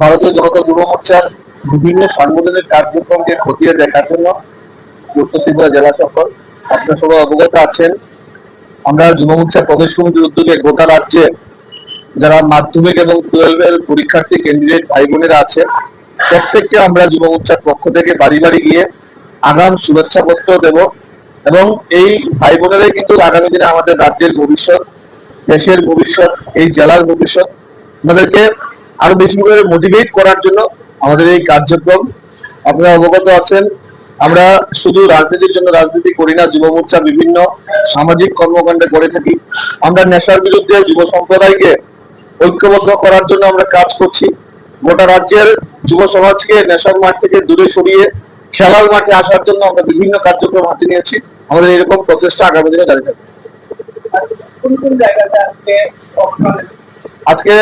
ভারতীয় জনতা যুব মোর্চার বিভিন্ন সাংগঠনিক কার্যক্রমকে খতিয়ে দেখার জন্য উত্তর ত্রিপুরা জেলা সফর আপনারা সবাই অবগত আছেন। আমরা যুব মোর্চা প্রদেশ কমিটির উদ্যোগে গোটা রাজ্যে যারা মাধ্যমিক এবং টুয়েলভের পরীক্ষার্থী ক্যান্ডিডেট ভাই বোনেরা আছে, প্রত্যেককে আমরা যুব মোর্চার পক্ষ থেকে বাড়ি বাড়ি গিয়ে আগাম শুভেচ্ছা পত্র দেব এবং এই ভাই বোনেরাই কিন্তু আগামী দিনে আমাদের রাজ্যের ভবিষ্যৎ, দেশের ভবিষ্যৎ, এই জেলার ভবিষ্যৎ আমাদেরকে আরও বেশি করে মোটিভেট করার জন্য আমাদের এই কার্যক্রম। আপনারা অবগত আছেন, আমরা শুধু রাজনীতির জন্য রাজনীতি করি না, যুব মোর্চা বিভিন্ন সামাজিক কর্মকাণ্ডে করে থাকি। আমরা নেশার বিরুদ্ধে যুব সম্প্রদায়কে ঐক্যবদ্ধ করার জন্য আমরা কাজ করছি। গোটা রাজ্যের যুব সমাজকে নেশার মাঠ থেকে দূরে সরিয়ে খেলার মাঠে আসার জন্য আমরা বিভিন্ন কার্যক্রম হাতে নিয়েছি। আমাদের এরকম প্রচেষ্টা আগামী দিনে জারি থাকবে। আজকে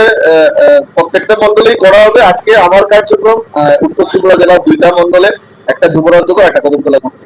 প্রত্যেকটা মন্ডলেই করা হবে। আজকে আমার কার্যক্রম উত্তর ত্রিপুরা জেলার দুইটা মন্ডলে একটা যুবরাজ্য একটা কদমতলা মন্ডল